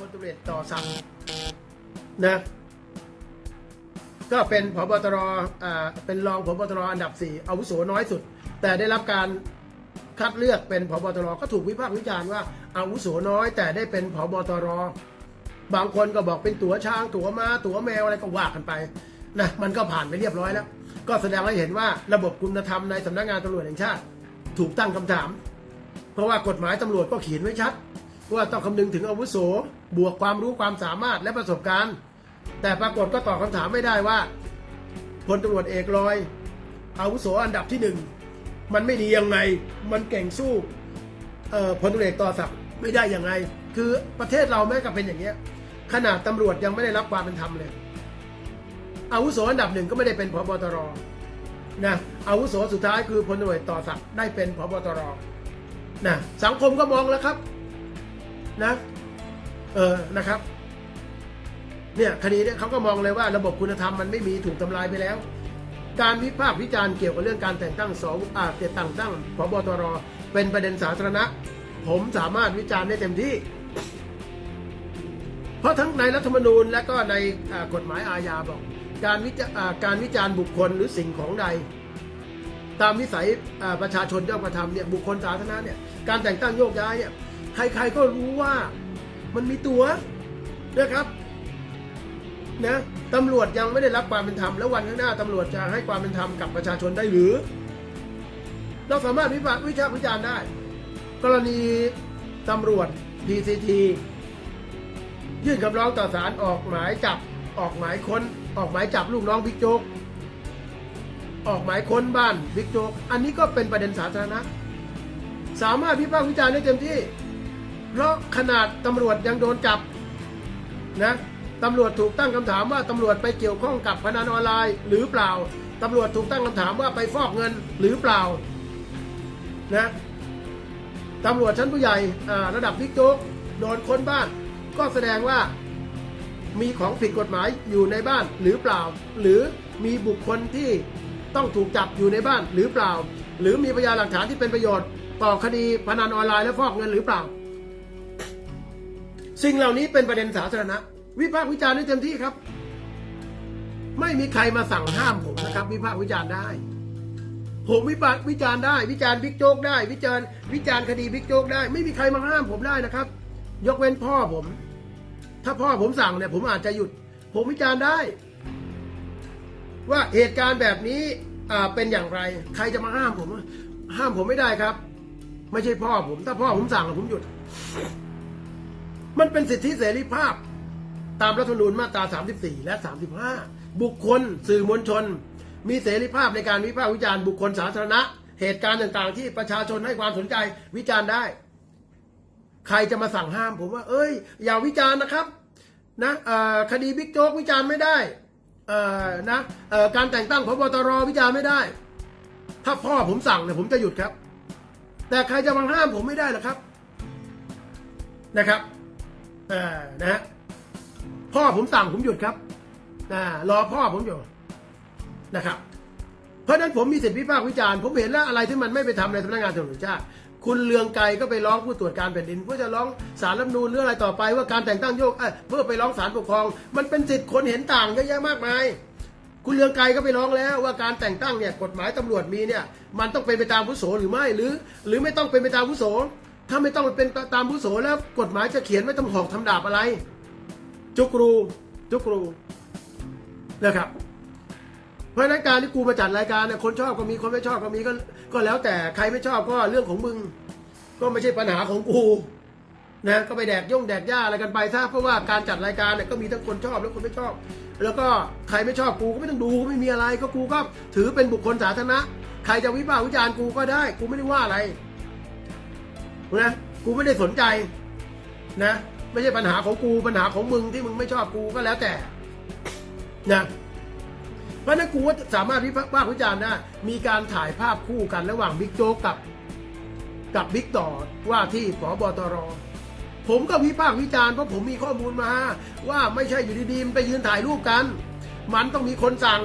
พลตำรวจเอกต่อสั่งนะก็เป็นผบตรอ่าเป็นรองผบตรอันดับสี่อาวุโสน้อยสุด แต่ได้รับการคัดเลือกเป็นผบตรก็ถูกวิพากษ์วิจารณ์ว่าอาวุโสน้อย แต่ได้เป็นผบตรบางคนก็บอกเป็นตั๋วช้างตั๋วม้าตั๋วแมวอะไรก็ว่ากันไปนะมันก็ผ่านไปเรียบร้อยแล้ว ก็แสดงให้เห็นว่าระบบคุณธรรมในสำนักงานตำรวจแห่งชาติ ถูกตั้งคำถาม เพราะว่ากฎหมายตำรวจก็เขียนไว้ชัด ว่าต้องคำนึงถึงอาวุโส บวกความรู้ความสามารถและประสบการณ์ แต่ปรากฏก็ตอบคำถามไม่ได้ว่าพลตำรวจเอกลอย อาวุโสอันดับที่หนึ่งมันไม่ดียังไง มันเก่งสู้พลตำรวจเอกต่อศักดิ์ไม่ได้ยังไง คือประเทศเราแม้ก็เป็นอย่างเงี้ยขนาดตำรวจยังไม่ได้รับความเป็นธรรมเลย อาวุโสอันดับหนึ่งก็ไม่ได้เป็นพบตรนะอาวุโสสุดท้ายคือพลตำรวจเอกต่อศักดิ์ได้เป็นพบตรนะสังคมก็มองแล้วครับนะ เออนะครับ เนี่ยคดีเนี่ยเขาก็มองเลยว่าระบบคุณธรรมมันไม่มีถูกทำลายไปแล้ว การวิพากษ์วิจารณ์เกี่ยวกับเรื่องการแต่งตั้งสวอาแต่งตั้งพบตรเป็นประเด็นสาธารณะ ผมสามารถวิจารณ์ได้เต็มที่ เพราะทั้งในรัฐธรรมนูญและก็ในกฎหมายอาญาบอก การวิจาอ่าการวิจารณ์บุคคลหรือสิ่งของใดตามวิสัยประชาชนย่อมกระทำเนี่ยบุคคลสาธารณะเนี่ยการแต่งตั้งโยกย้ายเนี่ยใครๆก็รู้ว่า มันมีตัวนะครับนะตำรวจยังไม่ได้รับความเป็นธรรมแล้ววันข้างหน้าตำรวจจะให้ความเป็นธรรมกับประชาชนได้หรือ เราสามารถวิพากษ์วิจารณ์วิจารณ์ได้ กรณีตำรวจ PCT ยื่นคำร้องต่อศาลออกหมายจับออกหมายค้น ออกหมายจับลูกน้องบิ๊กโจ๊กออกหมายค้นบ้านบิ๊กโจ๊กอันนี้ก็เป็นประเด็นสาธารณะ สามารถวิพากษ์วิจารณ์ได้เต็มที่ เพราะขนาดตำรวจยังโดนจับนะตำรวจถูกตั้งคำถามว่าตำรวจไปเกี่ยวข้องกับพนันออนไลน์หรือเปล่าตำรวจถูกตั้งคำถามว่าไปฟอกเงินหรือเปล่านะตำรวจชั้นผู้ใหญ่ระดับบิ๊กโจ๊กโดนค้นบ้าน ก็แสดงว่ามีของผิดกฎหมายอยู่ในบ้านหรือเปล่า หรือมีบุคคลที่ต้องถูกจับอยู่ในบ้านหรือเปล่า หรือมีพยานหลักฐานที่เป็นประโยชน์ ต่อคดีพนันออนไลน์และฟอกเงินหรือเปล่า สิ่งเหล่านี้เป็นประเด็นสาธารณะ วิพากษ์วิจารณ์ได้เต็มที่ครับ ไม่มีใครมาสั่งห้ามผมนะครับ วิพากษ์วิจารณ์ได้ ผมวิพากษ์วิจารณ์ได้ วิจารณ์บิ๊กโจ๊กได้ วิจารณ์วิจารณ์คดีบิ๊กโจ๊กได้ ไม่มีใครมาห้ามผมได้นะครับ ยกเว้นพ่อผม ถ้าพ่อผมสั่งเนี่ย ผมอาจจะหยุด ผมวิจารณ์ได้ ว่าเหตุการณ์แบบนี้อ่าเป็นอย่างไร ใครจะมาห้ามผม ห้ามผมไม่ได้ครับ ไม่ใช่พ่อผม ถ้าพ่อผมสั่งผมหยุด มันเป็นสิทธิเสรีภาพ ตามรัฐธรรมนูญมาตรา 34 และ 35 บุคคลสื่อมวลชน มีเสรีภาพในการวิพากษ์วิจารณ์บุคคลสาธารณะ เหตุการณ์ต่างๆ ที่ประชาชนให้ความสนใจวิจารณ์ได้ ใครจะมาสั่งห้ามผมว่า เอ้ย อย่าวิจารณ์นะครับนะคดีบิ๊กโจ๊กวิจารณ์ไม่ได้นะการแต่งตั้งพบตรวิจารณ์ไม่ได้ ถ้าพ่อผมสั่งเนี่ยผมจะหยุดครับ แต่ใครจะมาห้ามผมไม่ได้หรอกครับนะครับ อ่อนะพ่อผมสั่งผมหยุดครับอ่ารอพ่อผมอยู่นะครับ เพราะฉะนั้นผมมีสิทธิวิพากษ์วิจารณ์ผมเห็นแล้วอะไรที่มันไม่ไปทำในสำนักงานตำรวจแห่งชาติคุณเลืองไกรก็ไปร้องผู้ตรวจการแผ่นดินเพื่อจะร้องศาลรัฐมนูญหรืออะไรต่อไปว่าการแต่งตั้งโยกเอเพื่อไปร้องศาลปกครอง มันเป็นสิทธิคนเห็นต่างเยอะแยะมากมาย คุณเลืองไกรก็ไปร้องแล้วว่าการแต่งตั้งเนี่ยกฎหมายตำรวจมีเนี่ยมันต้องเป็นไปตามผู้โสหรือไม่หรือ หรือไม่ต้องเป็นไปตามผู้โส ถ้าไม่ต้องเป็นตามผู้โสแล้วกฎหมายจะเขียนไม่ต้องหอกทำดาบอะไร จุกรูจุกรูนะครับ เพราะนั้นการที่กูมาจัดรายการเนี่ยคนชอบก็มีคนไม่ชอบก็มีก็ก็แล้วแต่ใครไม่ชอบก็เรื่องของมึง ก็ไม่ใช่ปัญหาของกูนะก็ไปแดกย่งแดกย่าอะไรกันไปถ้าเพราะว่าการจัดรายการเนี่ยก็มีทั้งคนชอบและคนไม่ชอบ แล้วก็ใครไม่ชอบกูก็ไม่ต้องดูก็ไม่มีอะไรก็กูก็ถือเป็นบุคคลสาธารณะใครจะวิพากษ์วิจารณ์กูก็ได้ กูไม่ได้ว่าอะไร นะกูไม่ได้สนใจนะ ไม่ใช่ปัญหาของกูปัญหาของมึงที่มึงไม่ชอบกูก็แล้วแต่นะเพราะนั้นกูว่าสามารถวิพากษ์วิจารณ์ได้มีการถ่ายภาพคู่กันระหว่างบิ๊กโจ๊กกับ กับบิ๊กต่อว่าที่ผบตรผมก็วิพากษ์วิจารณ์เพราะผมมีข้อมูลมา ว่าไม่ใช่อยู่ดีๆไปยืนถ่ายรูปกัน มันต้องมีคนสั่ง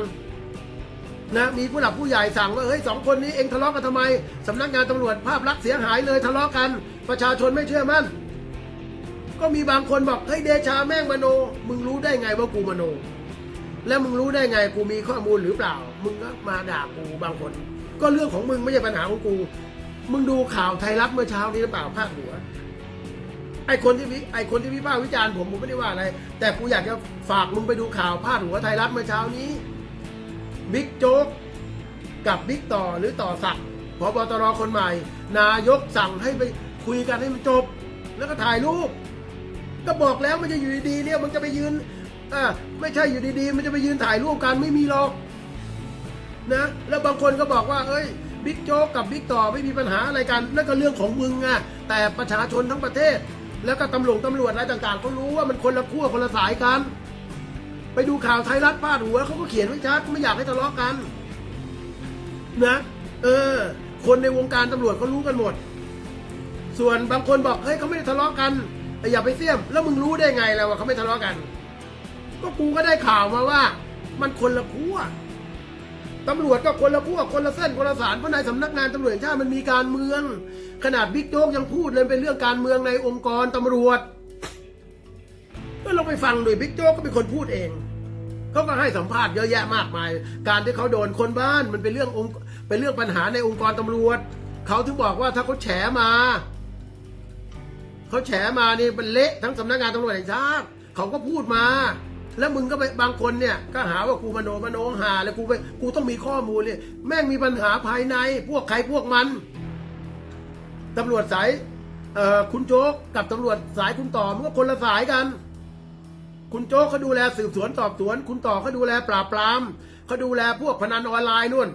นะมีผู้หลักผู้ใหญ่สั่งว่าเฮ้ยสองคนนี้เองทะเลาะกันทำไมสำนักงานตำรวจภาพลักษณ์เสียหายเลยทะเลาะกัน ประชาชนไม่เชื่อมั่น ก็มีบางคนบอกเฮ้ยเดชาแม่งมโน มึงรู้ได้ไงว่ากูมโน แล้วมึงรู้ได้ไงกูมีข้อมูลหรือเปล่า มึงก็มาด่ากูบางคน ก็เรื่องของมึงไม่ใช่ปัญหาของกู มึงดูข่าวไทยรัฐเมื่อเช้านี้หรือเปล่าพาดหัวไอคนที่วิไอคนที่วิพากษ์วิจารณ์ผมผมไม่ได้ว่าอะไร แต่กูอยากจะฝากมึงไปดูข่าวพาดหัวไทยรัฐเมื่อเช้านี้ บิ๊กโจ๊กกับบิ๊กต่อหรือต่อศักดิ์พบตรคนใหม่ นายกสั่งให้ไปคุยกันให้มันจบ แล้วก็ถ่ายรูป ก็บอกแล้วมันจะอยู่ดีๆเนี่ยมันจะไปยืนอ่าไม่ใช่อยู่ดีๆ มันจะไปยืนถ่ายรูปกันไม่มีหรอกนะแล้วบางคนก็บอกว่า เอ้ยบิ๊กโจ๊กกับบิ๊กต่อไม่มีปัญหาอะไรกันนั่นก็เรื่องของมึงอะแต่ประชาชนทั้งประเทศ แล้วก็ตำรวจตำรวจอะไรต่างๆเขารู้ว่ามันคนละขั้วคนละสายกัน ไปดูข่าวไทยรัฐพาดหัวเขาก็เขียนไว้ชัดไม่อยากให้ทะเลาะกัน นะ เออ คนในวงการตำรวจเขารู้กันหมด ส่วนบางคนบอกเฮ้ยเขาไม่ได้ทะเลาะกันแต่อย่าไปเสี่ยม แล้วมึงรู้ได้ไงแล้วว่าเขาไม่ทะเลาะกัน ก็กูก็ได้ข่าวมาว่า มันคนละขั้วตำรวจก็คนละขั้วคนละเส้นคนละสารเพราะในสำนักงานตำรวจชาติมันมีการเมือง ขนาดบิ๊กโจ๊กยังพูดเลยเป็นเรื่องการเมืองในองค์กรตำรวจ ก็ลองไปฟังดูบิ๊กโจ๊กก็เป็นคนพูดเองเขาก็ให้สัมภาษณ์เยอะแยะมากมาย การที่เขาโดนคนบ้านมันเป็นเรื่ององค์เป็นเรื่องปัญหาในองค์กรตำรวจเขาถึงบอกว่าถ้าเขาแฉมาเขาแฉมานี่เป็นเละทั้งสำนักงานตำรวจแห่งชาติเขาก็พูดมา แล้วมึงก็ไปบางคนเนี่ยก็หาว่ากูมโนมโนหาแล้วกูไปกูต้องมีข้อมูลเนี่ยแม่งมีปัญหาภายในพวกใครพวกมันตำรวจสายคุณโจ๊กกับตำรวจสายคุณต่อมันก็คนละสายกัน คุณโจ๊กเขาดูแลสืบสวนสอบสวน คุณต่อเขาดูแลปราบปรามเขาดูแลพวกพนันออนไลน์นู่น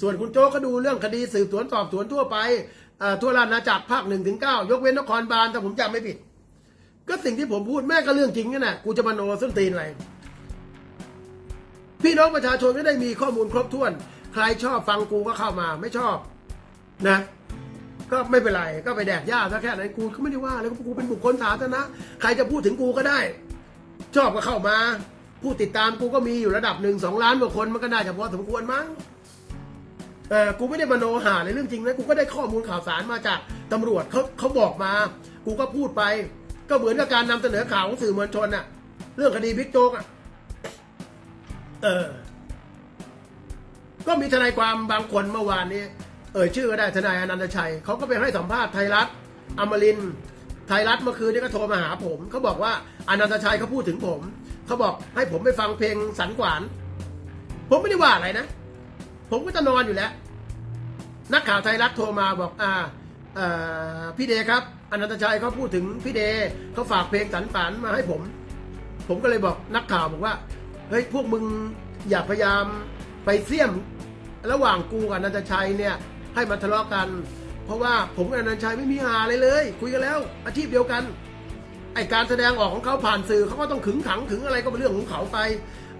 ส่วนคุณโจ๊กเขาดูเรื่องคดีสืบสวนสอบสวนทั่วไปทั่วราชอาณาจักรภาคหนึ่งถึงเก้ายกเว้นนครบาลถ้าผมจำไม่ผิด ก็สิ่งที่ผมพูดแม่ก็เรื่องจริงนั่นแหละกูจะมาโนส้นตีนอะไรพี่น้องประชาชนก็ได้มีข้อมูลครบถ้วน ใครชอบฟังกูก็เข้ามาไม่ชอบนะ ก็ไม่เป็นไรก็ไปแดกหญ้าซะแค่นั้นกูก็ไม่ได้ว่าแล้วกูเป็นบุคคลสาธารณะใครจะพูดถึงกูก็ได้ ชอบก็เข้ามา ผู้ติดตามกูก็มีอยู่ระดับหนึ่งสองล้านกว่าคนมันก็น่าจะพอสมควรมั้งเออกูไม่ได้มโนหาในเรื่องจริงนะกูก็ได้ข้อมูลข่าวสารมาจากตำรวจเขาเขาบอกมา กูก็พูดไป ก็เหมือนกับการนำเสนอข่าวของสื่อมวลชนน่ะเรื่องคดีบิ๊กโจ๊กอะเออ ก็มีทนายความบางคนเมื่อวานนี้ เอ่ยชื่อก็ได้ทนายอนันตชัยเขาก็ไปให้สัมภาษณ์ไทยรัฐอมรินทร์ ไทยรัฐเมื่อคืนนี้ก็โทรมาหาผมเขาบอกว่าอนันตชัยเขาพูดถึงผมเขาบอกให้ผมไปฟังเพลงสันขวาน ผมไม่ได้ว่าอะไรนะ ผมก็จะนอนอยู่แล้ว นักข่าวไทยรัฐโทรมาบอกอ่าพี่เดครับอนันตชัยเขาพูดถึงพี่เดเขาฝากเพลงสันฝันมาให้ผม ผมก็เลยบอกนักข่าวบอกว่าเฮ้ยพวกมึงอย่าพยายามไปเสี่ยม ระหว่างกูกับอนันตชัยเนี่ยให้มันทะเลาะกัน เพราะว่าผมกับนันชัยไม่มีหาอะไรเลย คุยกันแล้ว อาชีพเดียวกันไอการแสดงออกของเขาผ่านสื่อเขาก็ต้องขึงขังขึงอะไรก็เป็นเรื่องของเขาไป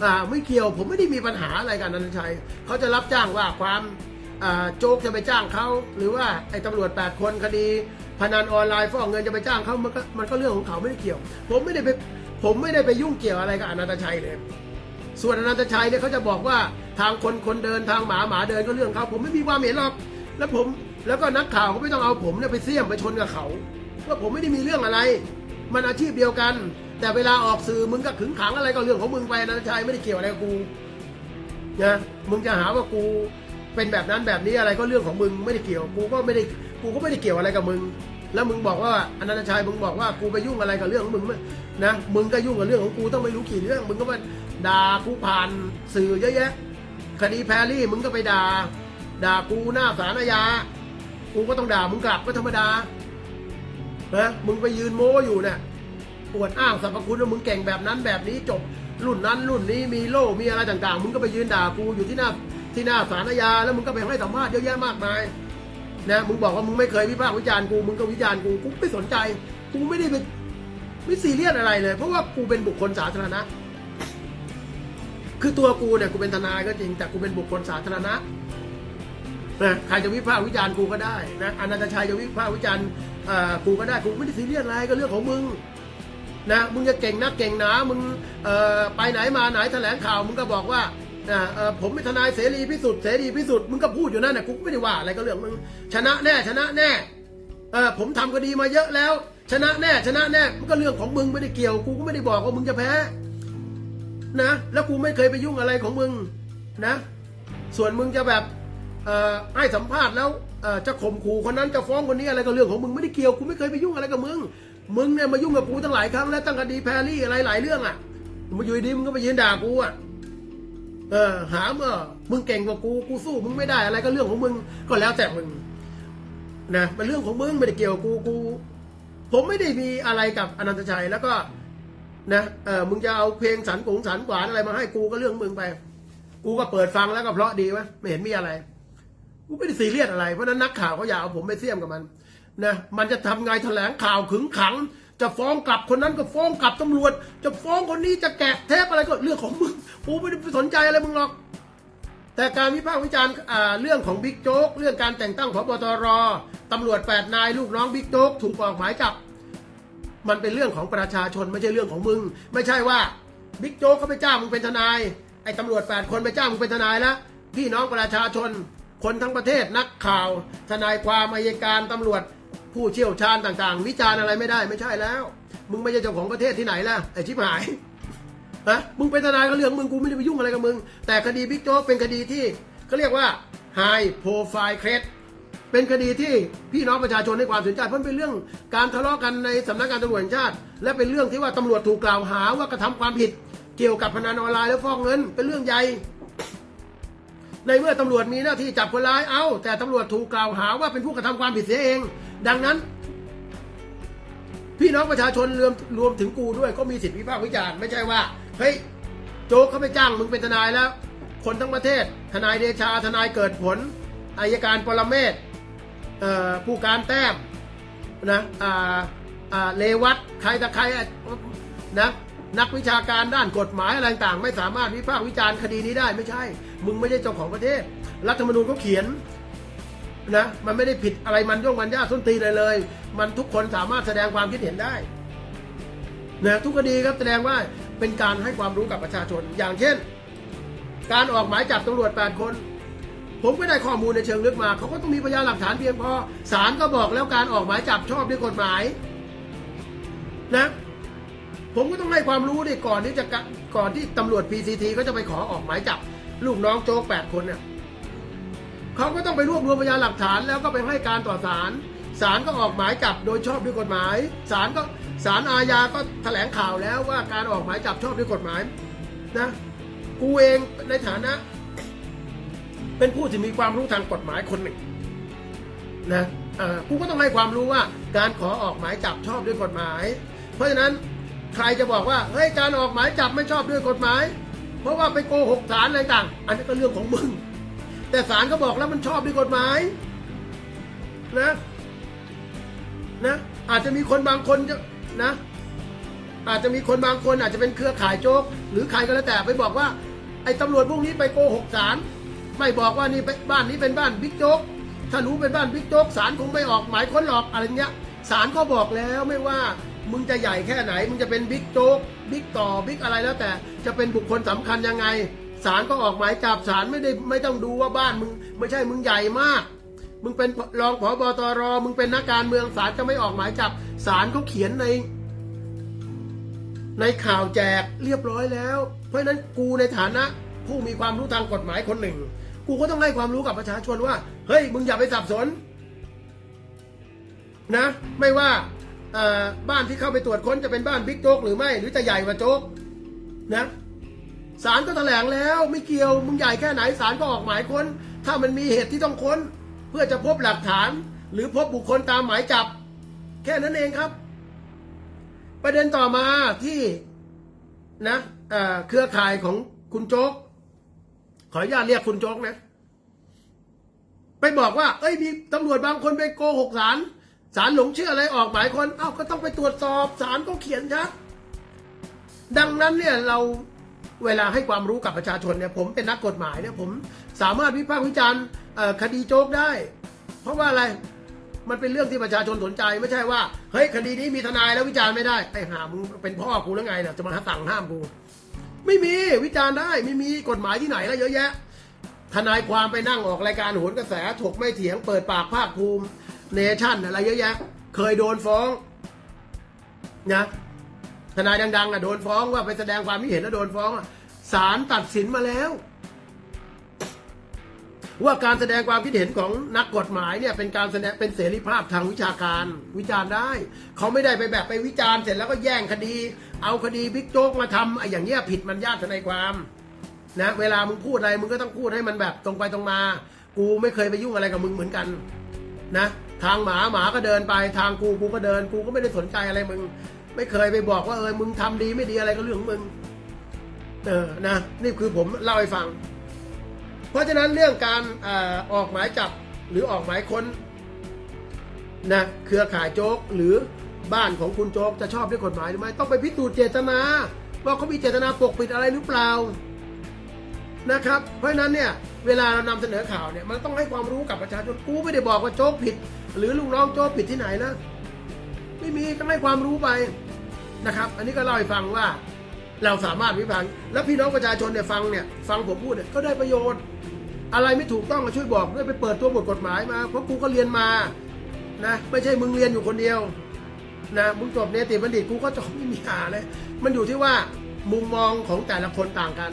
อ่าไม่เกี่ยวผมไม่ได้มีปัญหาอะไรกับนันชัยเขาจะรับจ้างว่าความอ่าโจ๊กจะไปจ้างเขาหรือว่าไอ้ตำรวจ 8 คนคดี พนันออนไลน์ฟ้องเงินจะไปจ้างเขามันก็มันก็เรื่องของเขาไม่ได้เกี่ยว ผมไม่ได้ไปผมไม่ได้ไปยุ่งเกี่ยวอะไรกับอนันตชัยเลย ส่วนอนันตชัยเนี่ยเขาจะบอกว่าทางคนคนเดินทางหมาหมาเดินก็เรื่องเขาผมไม่มีความเห็นหรอก แล้วผม แล้วก็นักข่าวเขาไม่ต้องเอาผมเนี่ยไปเสี่ยมไปชนกับเขาว่าผมไม่ได้มีเรื่องอะไร มันอาชีพเดียวกัน แต่เวลาออกสื่อมึงก็ขึงขังอะไรก็เรื่องของมึงไปอนันตชัยไม่ได้เกี่ยวอะไรกับกูนะมึงจะหาว่ากูเป็นแบบนั้นแบบนี้อะไรก็เรื่องของมึงไม่ได้เกี่ยวกูก็ไม่ได้กูก็ไม่ได้เกี่ยวอะไรกับมึง แล้วมึงบอกว่าอนันตชัยมึงบอกว่ากูไปยุ่งอะไรกับเรื่องของมึงไหมนะมึงก็ยุ่งกับเรื่องของกูต้องไม่รู้กี่เรื่องมึงก็มาด่ากูผ่านสื่อเยอะแยะคดีแพรรี่มึงก็ไปด่าด่ากูหน้าศาลอาญา กูก็ต้องด่ามึงกลับก็ธรรมดานะมึงไปยืนโม้อยู่เนี่ยอวดอ้างสรรพคุณว่ามึงเก่งแบบนั้นแบบนี้จบรุ่นนั้นรุ่นนี้มีโล่มีอะไรต่างๆ มึงก็ไปยืนด่ากูอยู่ที่หน้าที่หน้าศาลอาญาแล้วมึงก็ไปให้สัมภาษณ์เยอะแยะมากมายนะมึงบอกว่ามึงไม่เคยวิพากษ์วิจารณ์กูมึงก็วิจารณ์กูกูไม่สนใจกูไม่ได้ไปไม่ซีเรียสอะไรเลย เพราะว่ากูเป็นบุคคลสาธารณะ คือตัวกูเนี่ยกูเป็นทนายก็จริง แต่กูเป็นบุคคลสาธารณะ นะใครจะวิพากษ์วิจารณ์กูก็ได้นะอนันตชัยจะวิพากษ์วิจารณ์กูก็ได้กูไม่ได้ซีเรียสอะไรก็เรื่องของมึงนะมึงจะเก่งนักเก่งหนามึงไปไหนมาไหนแถลงข่าวมึงก็บอกว่าผมเป็นทนายเสรีพิสุทธิ์เสรีพิสุทธิ์มึงก็พูดอยู่นั่นนะกูไม่ได้ว่าอะไรก็เรื่องมึงชนะแน่ชนะแน่ผมทำคดีมาเยอะแล้ว ชนะแน่ชนะแน่มันก็เรื่องของมึงไม่ได้เกี่ยวกูก็ไม่ได้บอกว่ามึงจะแพ้นะแล้วกูไม่เคยไปยุ่งอะไรของมึงนะ ส่วนมึงจะแบบ ให้สัมภาษณ์แล้วจะข่มขู่คนนั้นจะฟ้องคนนี้อะไรก็เรื่องของมึงไม่ได้เกี่ยวกูไม่เคยไปยุ่งอะไรกับมึงมึงเนี่ยมายุ่งกับกูตั้งหลายครั้งแล้วตั้งคดีแพรรี่อะไรหลายเรื่องอะมาอยู่ดีมึงก็มายืนด่ากูอะเออหาเม่อมึงเก่งกว่ากูกูสู้มึงไม่ได้อะไรก็เรื่องของมึงก็แล้วแต่มึงนะมันเรื่องของมึงไม่ได้เกี่ยวกูกูผมไม่ได้มีอะไรกับอนันตชัยแล้วก็นะเออมึงจะเอาเพลงสันกงสันหวานอะไรมาให้กูก็เรื่องมึงไป กูก็เปิดฟังแล้วก็เพราะดีวะไม่เห็นมีอะไร กูไม่ได้ซีเรียสอะไรเพราะนั้นนักข่าวเขาอยากเอาผมไปเสี่ยมกับมันนะมันจะทำไงแถลงข่าวขึงขัง จะฟ้องกลับคนนั้นก็ฟ้องกลับตำรวจ จะฟ้องคนนี้จะแกะเทปอะไรก็เรื่องของมึงกูไม่ได้สนใจอะไรมึงหรอก แต่การวิพากษ์วิจารณ์เรื่องของบิ๊กโจ๊กเรื่องการแต่งตั้งพบตรตำรวจแปดนายลูกน้องบิ๊กโจ๊กถูกออกหมายจับมันเป็นเรื่องของประชาชนไม่ใช่เรื่องของมึง ไม่ใช่ว่าบิ๊กโจ๊กเขาไปจ้างมึงเป็นทนายไอ้ตำรวจแปดคนไปจ้างมึงเป็นทนายแล้วพี่น้องประชาชน คนทั้งประเทศนักข่าว ทนายความอัยการตำรวจ ผู้เชี่ยวชาญต่างๆ วิจารณ์อะไรไม่ได้ไม่ใช่แล้ว มึงไม่ใช่เจ้าของประเทศที่ไหนล่ะไอ้ชิบหายฮะมึงเป็นทนายก็เรื่องมึงกูไม่ได้ไปยุ่งอะไรกับมึง แต่คดีบิ๊กโจ๊กเป็นคดีที่เขาเรียกว่า high profile case เป็นคดีที่พี่น้องประชาชนให้ความสนใจเพราะเป็นเรื่องการทะเลาะกันในสำนักงานตำรวจแห่งชาติ และเป็นเรื่องที่ว่าตำรวจถูกกล่าวหาว่ากระทำความผิด เกี่ยวกับพนันออนไลน์และฟอกเงิน เป็นเรื่องใหญ่ ในเมื่อตำรวจมีหน้าที่จับคนร้ายเอาแต่ตำรวจถูกกล่าวหาว่าเป็นผู้กระทำความผิดเสียเอง ดังนั้น พี่น้องประชาชนรวมรวมถึงกูด้วยก็มีสิทธิวิพากษ์วิจารณ์ไม่ใช่ว่าเฮ้ยโจ๊กเขาไปจ้างมึงเป็นทนายแล้ว คนทั้งประเทศ ทนายเดชาทนายเกิดผลอายการปรเมศผู้การแต้มนะอ่าอ่าเลวัตใครตะใครนะ นักวิชาการด้านกฎหมายอะไรต่างไม่สามารถวิพากษ์วิจารณ์คดีนี้ได้ไม่ใช่ มึงไม่ใช่เจ้าของประเทศ รัฐธรรมนูญเขาเขียนนะมันไม่ได้ผิดอะไรมันย่งมันยากส้นตีเลยเลย มันทุกคนสามารถแสดงความคิดเห็นได้นะทุกคดีครับแสดงว่าเป็นการให้ความรู้กับประชาชน อย่างเช่น การออกหมายจับตำรวจ 8 คน ผมก็ได้ข้อมูลในเชิงลึกมา เขาก็ต้องมีพยานหลักฐานเพียงพอศาลก็บอกแล้วการออกหมายจับชอบด้วยกฎหมายนะ ผมก็ต้องให้ความรู้ดิก่อนที่จะก่อนที่ตำรวจ PCT ก็จะไปขอออกหมายจับลูกน้องโจ๊ก8คนเนี่ยเขาก็ต้องไปรวบรวมพยานหลักฐานแล้วก็ไปให้การต่อศาลศาลก็ออกหมายจับโดยชอบด้วยกฎหมายศาลก็ศาลอาญาก็แถลงข่าวแล้วว่าการออกหมายจับชอบด้วยกฎหมายนะกูเองในฐานะ เป็นผู้ที่มีความรู้ทางกฎหมายคนหนึ่งนะอ่อกูก็ต้องให้ความรู้ว่าการขอออกหมายจับชอบด้วยกฎหมาย เพราะฉะนั้น ใครจะบอกว่าเฮ้ยการออกหมายจับไม่ชอบด้วยกฎหมาย เพราะว่าไปโกหกศาลอะไรต่าง อันนี้ก็เรื่องของมึง แต่ศาลก็บอกแล้วมันชอบด้วยกฎหมายนะนะอาจจะมีคนบางคนจะนะอาจจะมีคนบางคนอาจจะเป็นเครือข่ายโจกหรือใครก็แล้วแต่ไปบอกว่า ไอ้ตำรวจพวกนี้ไปโกหกศาลไม่บอกว่านี่ไปบ้านนี้เป็นบ้านบิ๊กโจ๊กถ้ารู้เป็นบ้านบิ๊กโจ๊กศาลคงไม่ออกหมายค้นหรอกอะไรเงี้ยศาลก็บอกแล้วไม่ว่า มึงจะใหญ่แค่ไหน มึงจะเป็นบิ๊กโจ๊กบิ๊กต่อบิ๊กอะไรแล้วแต่ จะเป็นบุคคลสำคัญยังไงศาลก็ออกหมายจับศาลไม่ได้ไม่ต้องดูว่าบ้านมึงไม่ใช่มึงใหญ่มาก มึงเป็นรองผอบตรมึงเป็นนักการเมืองศาลจะไม่ออกหมายจับศาลเขาเขียนใน ในข่าวแจกเรียบร้อยแล้ว เพราะฉะนั้นกูในฐานะ ผู้มีความรู้ทางกฎหมายคนหนึ่ง กูก็ต้องให้ความรู้กับประชาชนว่า เฮ้ย มึงอย่าไปสับสน นะ ไม่ว่า บ้านที่เข้าไปตรวจค้นจะเป็นบ้านบิ๊กโจ๊กหรือไม่ หรือจะใหญ่กว่าโจ๊กนะศาลก็แถลงแล้วไม่เกี่ยวมึงใหญ่แค่ไหนศาลก็ออกหมายค้น ถ้ามันมีเหตุที่ต้องค้น เพื่อจะพบหลักฐาน หรือพบบุคคลตามหมายจับ แค่นั้นเองครับ ประเด็นต่อมาที่นะเอ่อเครือข่ายของคุณโจ๊กขออนุญาตเรียกคุณโจ๊กนะ ไปบอกว่า เอ้ยมีตำรวจบางคนไปโกหกศาล ศาลหลงเชื่ออะไรออกหมายคนเอ้าก็ต้องไปตรวจสอบศาลก็เขียนชัดดังนั้นเนี่ยเราเวลาให้ความรู้กับประชาชนเนี่ยผมเป็นนักกฎหมายเนี่ยผมสามารถวิพากษ์วิจารณ์คดีโจกได้ เพราะว่าอะไรมันเป็นเรื่องที่ประชาชนสนใจไม่ใช่ว่าเฮ้ยคดีนี้มีทนายแล้ววิจารณ์ไม่ได้ไอ้หามึงเป็นพ่อกูแล้วไงเนี่ยจะมาสั่งห้ามกูไม่มีวิจารณ์ได้ไม่มีกฎหมายที่ไหนแล้วเยอะแยะ ทนายความไปนั่งออกรายการโหนกระแสถกไม่เถียงเปิดปากภาคภูมิ เนชั่นอะไรเยอะแยะ เคยโดนฟ้องนะทนายดังๆอะโดนฟ้องว่าไปแสดงความคิดเห็นแล้วโดนฟ้องอะศาลตัดสินมาแล้ว ว่าการแสดงความคิดเห็นของนักกฎหมายเนี่ยเป็นการแสดงเป็นเสรีภาพทางวิชาการ วิจารณ์ได้ เขาไม่ได้ไปแบบไปวิจารณ์เสร็จแล้วก็แย่งคดี เอาคดีบิ๊กโจ๊กมาทำไอ้อย่างเงี้ยผิดมันญาติทนายความนะเวลามึงพูดอะไรมึงก็ต้องพูดให้มันแบบตรงไปตรงมา กูไม่เคยไปยุ่งอะไรกับมึงเหมือนกัน นะ ทางหมาหมาก็เดินไป ทางกูกูก็เดิน กูก็ไม่ได้สนใจอะไรมึง ไม่เคยไปบอกว่าเออมึงทำดีไม่ดีอะไรก็เรื่องของมึง เออนะนี่คือผมเล่าให้ฟัง เพราะฉะนั้นเรื่องการอออกหมายจับหรือออกหมายค้นนะเครือข่ายโจ๊กหรือบ้านของคุณโจ๊กจะชอบด้วยกฎหมายหรือไม่ต้องไปพิสูจน์เจตนาว่าเขามีเจตนาปกปิดอะไรหรือเปล่านะครับเพราะฉะนั้นเนี่ยเวลาเรานำเสนอข่าวเนี่ยมันต้องให้ความรู้กับประชาชนกูไม่ได้บอกว่าโจ๊กผิด หรือลูกน้องโจ๊กผิดที่ไหนนะไม่มีต้องให้ความรู้ไปนะครับ อันนี้ก็เล่าให้ฟังว่า เราสามารถวิพากษ์แล้วพี่น้องประชาชนเนี่ยฟังเนี่ยฟังผมพูดเนี่ยก็ได้ประโยชน์ อะไรไม่ถูกต้องก็ช่วยบอกด้วยไปเปิดตัวบทกฎหมายมา เพราะกูก็เรียนมานะไม่ใช่มึงเรียนอยู่คนเดียวนะมึงจบเนติบัณฑิตกูก็จบไม่มีหาเลยมันอยู่ที่ว่ามุมมองของแต่ละคนต่างกัน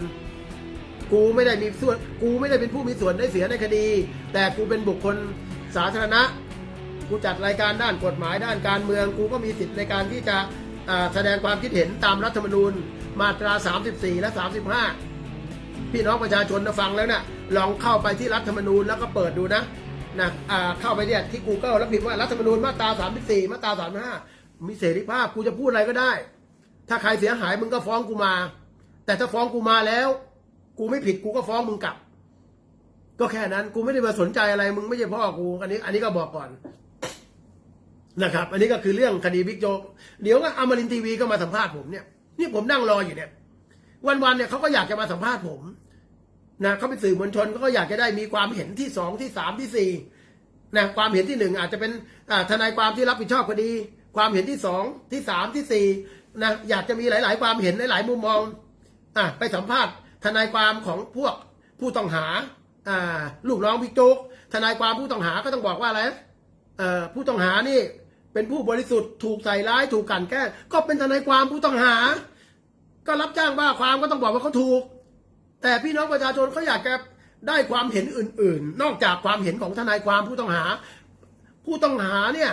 กูไม่ได้มีส่วนกูไม่ได้เป็นผู้มีส่วนได้เสียในคดี แต่กูเป็นบุคคลสาธารณะ กูจัดรายการด้านกฎหมายด้านการเมือง กูก็มีสิทธิ์ในการที่จะแสดงความคิดเห็นตามรัฐธรรมนูญมาตรา 34 และ 35 พี่น้องประชาชนนะฟังแล้วเนี่ยลองเข้าไปที่รัฐธรรมนูญแล้วก็เปิดดูนะนะเข้าไปเนี่ยที่ Google แล้วพิมพ์ว่ารัฐธรรมนูญมาตรา 34 มาตรา 35 มีเสรีภาพกูจะพูดอะไรก็ได้ ถ้าใครเสียหายมึงก็ฟ้องกูมา แต่ถ้าฟ้องกูมาแล้ว กูไม่ผิดกูก็ฟ้องมึงกลับ ก็แค่นั้นกูไม่ได้มาสนใจอะไรมึงไม่ใช่พ่อกูอันนี้ อันนี้ก็บอกก่อน นะครับ อันนี้ก็คือเรื่องคดีบิ๊กโจ๊กเดี๋ยวก็อมรินทีวีก็มาสัมภาษณ์ผมเนี่ยนี่ผมนั่งรออยู่เนี่ย วันๆเนี่ยเขาก็อยากจะมาสัมภาษณ์ผมนะเขาเป็นสื่อมวลชนเขาก็อยากจะได้มีความเห็นที่สองที่สามที่สี่นะความเห็นที่หนึ่งอาจจะเป็นทนายความที่รับผิดชอบคดี ความเห็นที่สองที่สามที่สี่นะอยากจะมีหลาย ๆ ความเห็นหลาย ๆ มุมมองอะไปสัมภาษณ์ ทนายความของพวกผู้ต้องหาอ่าลูกน้องบิ๊กโจ๊กทนายความผู้ต้องหาก็ต้องบอกว่าอะไรเอ่อผู้ต้องหานี่ เป็นผู้บริสุทธิ์ถูกใส่ร้ายถูกกลั่นแกล้งก็เป็นทนายความผู้ต้องหา ก็รับจ้างว่าความก็ต้องบอกว่าเขาถูก แต่พี่น้องประชาชนเขาอยากจะได้ความเห็นอื่น ๆ นอกจากความเห็นของทนายความผู้ต้องหา ผู้ต้องหาเนี่ย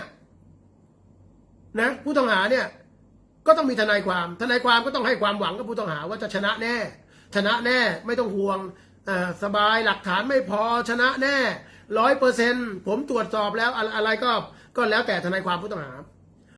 นะผู้ต้องหาเนี่ยก็ต้องมีทนายความ ทนายความก็ต้องให้ความหวังกับผู้ต้องหาว่าจะชนะแน่ ชนะแน่ไม่ต้องห่วงสบายหลักฐานไม่พอชนะแน่ร้อยเปอร์เซ็นผมตรวจสอบแล้วอะไรก็ ก็แล้วแต่ทนายความผู้ต้องหา